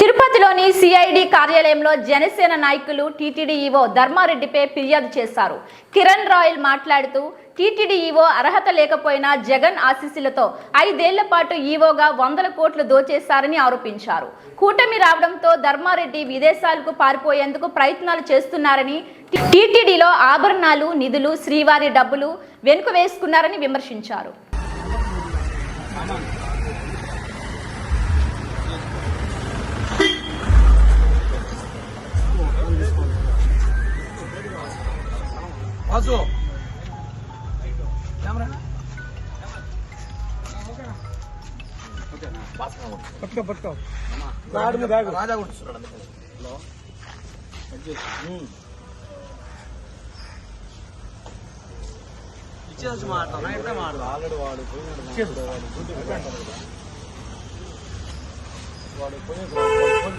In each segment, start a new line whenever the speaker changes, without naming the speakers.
తిరుపతిలోని సిఐడి కార్యాలయంలో జనసేన నాయకులు టీటీడీ ఈవో ధర్మారెడ్డిపై ఫిర్యాదు చేశారు. కిరణ్ రాయల్ మాట్లాడుతూ టీటీడీ ఈవో అర్హత లేకపోయినా జగన్ ఆశీస్సులతో ఐదేళ్ళ పాటు ఈవోగా వందల కోట్లు దోచేశారని ఆరోపించారు. కూటమి రావడంతో ధర్మారెడ్డి విదేశాలకు పారిపోయేందుకు ప్రయత్నాలు చేస్తున్నారని టీటీడీలో ఆభరణాలు నిధులు శ్రీవారి డబ్బులు వెనుక వేసుకున్నారని విమర్శించారు.
కెమెరా
పట్టుకో పట్టుకో. నాడు మీద బ్యాగ్
రాజా కొట్టుస్తున్నాడు అందుకని ఇచ్చేసి మాట్లాడు. మాట్లాడు.
ఆల్రెడీ వాడు పోయినాడు వాడు. వాడు పోయినాడు, వాడు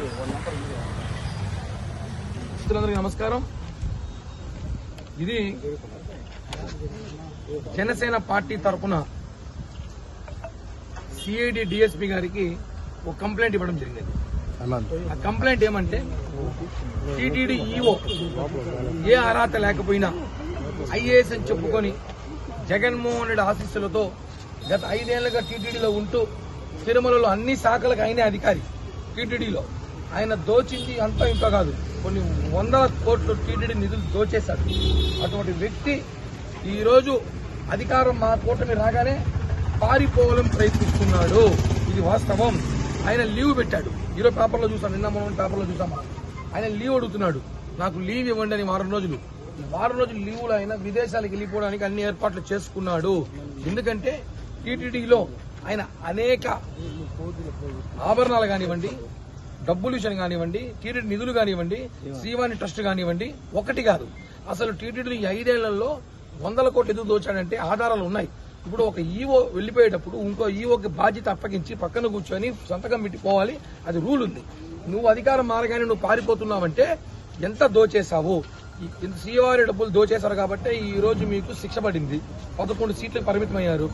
నెంబర్
నమస్కారం. ఇది జనసేన పార్టీ తరఫున సిఐడి డిఎస్పి గారికి ఒక కంప్లైంట్ ఇవ్వడం జరిగింది. ఆ కంప్లైంట్ ఏమంటే టీటీడీ ఈఓ ఏ అర్హత లేకపోయినా ఐఏఎస్ అని చెప్పుకొని జగన్మోహన్ రెడ్డి ఆశీస్సులతో గత ఐదేళ్ళుగా టీటీడీలో ఉంటూ తిరుమలలో అన్ని శాఖలకు ఆయనే అధికారి టీటీడీలో ఆయన దోచింది అంతా ఇంత కాదు. కొన్ని వందల కోట్లు టీటీడీ నిధులు దోచేశాడు అటువంటి వ్యక్తి ఈరోజు అధికారం మా కూటమి రాగానే పారిపోవాలని ప్రయత్నిస్తున్నాడు. ఇది వాస్తవం. ఆయన లీవ్ పెట్టాడు. ఈరోజు పేపర్లో చూసాం నిన్న మనం పేపర్లో చూసామా ఆయన లీవ్ అడుగుతున్నాడు. నాకు లీవ్ ఇవ్వండి అని వారం రోజులు. ఈ వారం రోజులు లీవులు ఆయన విదేశాలకు వెళ్ళిపోవడానికి అన్ని ఏర్పాట్లు చేసుకున్నాడు. ఎందుకంటే టీటీడీలో ఆయన అనేక ఆభరణాలు కానివ్వండి డబ్బులు విషయం కానివ్వండి టీటీడీ నిధులు కానివ్వండి శ్రీవాణి ట్రస్ట్ కానివ్వండి ఒకటి కాదు. అసలు టీటీడీ ఈ ఐదేళ్ళలో వందల కోట్లు ఎదురు దోచాడంటే ఆధారాలు ఉన్నాయి. ఇప్పుడు ఒక ఈవో వెళ్ళిపోయేటప్పుడు ఇంకో ఈవోకి బాధ్యత అప్పగించి పక్కన కూర్చొని సంతకం పెట్టి పోవాలి అది రూల్ ఉంది. నువ్వు అధికారం మారగానే నువ్వు పారిపోతున్నావంటే ఎంత దోచేశావు? శ్రీవారి డబ్బులు దోచేశారు కాబట్టి ఈ రోజు మీకు శిక్ష పడింది. పదకొండు సీట్లకు పరిమితమయ్యారు.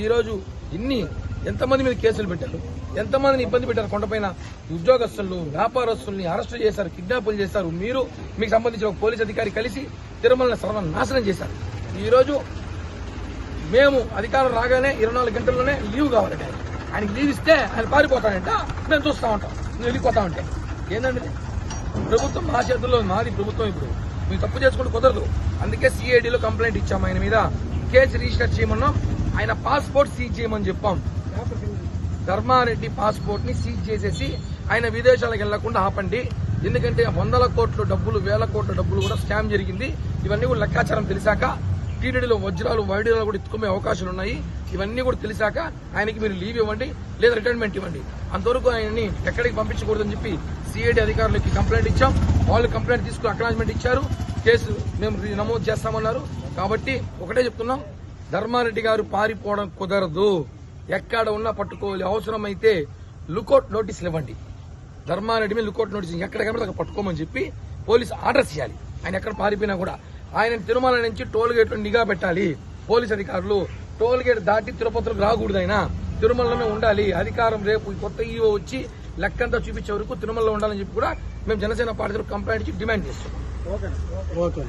ఈ రోజు ఇన్ని ఎంతమంది మీద కేసులు పెట్టారు? ఎంతమందిని ఇబ్బంది పెట్టారు కొండపైన? ఉద్యోగస్తులు వ్యాపారస్తుల్ని అరెస్ట్ చేశారు కిడ్నాపులు చేశారు. మీరు మీకు సంబంధించిన ఒక పోలీస్ అధికారి కలిసి తిరుమలని సర్వనాశనం చేశారు. ఈరోజు మేము అధికారం రాగానే ఇరవై నాలుగు గంటల్లోనే లీవ్ కావాలంటే ఆయనకి లీవ్ ఇస్తే ఆయన పారిపోతాడంట. మేము చూస్తా ఉంటాం. నువ్వు వెళ్ళిపోతా ఉంటే. ఏంటండి ప్రభుత్వం మా చేతుల్లో మాది ప్రభుత్వం ఇప్పుడు. మీరు తప్పు చేసుకుంటే కుదరదు. అందుకే సిఐడిలో కంప్లైంట్ ఇచ్చాం ఆయన మీద. కేసు రిజిస్టర్ చేయమన్నాం. ఆయన పాస్పోర్ట్ సీజ్ చేయమని చెప్పాం. ధర్మారెడ్డి పాస్పోర్ట్ని సీజ్ చేసేసి ఆయన విదేశాలకు వెళ్ళకుండా ఆపండి. ఎందుకంటే వందల కోట్ల డబ్బులు వేల కోట్ల డబ్బులు కూడా స్కామ్ జరిగింది. ఇవన్నీ కూడా లెక్కాచారం తెలిసాక టీటీడీలో వజ్రాలు వైడీలో కూడా ఎత్తుకునే అవకాశాలు ఉన్నాయి. ఇవన్నీ కూడా తెలిసాక ఆయనకి మీరు లీవ్ ఇవ్వండి లేదా రిటైర్మెంట్ ఇవ్వండి. అంతవరకు ఆయన్ని ఎక్కడికి పంపించకూడదని చెప్పి సిఐడి అధికారులకి కంప్లైంట్ ఇచ్చాం. వాళ్ళు కంప్లైంట్ తీసుకుని అక్నాలజ్మెంట్ ఇచ్చారు. కేసు మేము నమోదు చేస్తామన్నారు. కాబట్టి ఒకటే చెప్తున్నాం. ధర్మారెడ్డి గారు పారిపోవడం కుదరదు. ఎక్కడ ఉన్నా పట్టుకోవాలి. అవసరమైతే లుకౌట్ నోటీసులు ఇవ్వండి. ధర్మారెడ్డి మీద లుకౌట్ నోటీస్ ఎక్కడ కనబడితే అక్కడ పట్టుకోమని చెప్పి పోలీసు ఆర్డర్ చేయాలి ఆయన ఎక్కడ పారిపోయినా కూడా. ఆయన తిరుమల నుంచి టోల్ గేట్ నిఘా పెట్టాలి. పోలీస్ అధికారులు టోల్ గేట్ దాటి తిరుపతిలోకి రాకూడదు ఆయన. తిరుమలలోనే ఉండాలి. అధికారం రేపు కొత్త ఈవో వచ్చి లెక్కంతా చూపించే వరకు తిరుమలలో ఉండాలని చెప్పి కూడా మేము జనసేన పార్టీ కంప్లైంట్ ఇచ్చి డిమాండ్ చేస్తున్నాం.
ఓకే.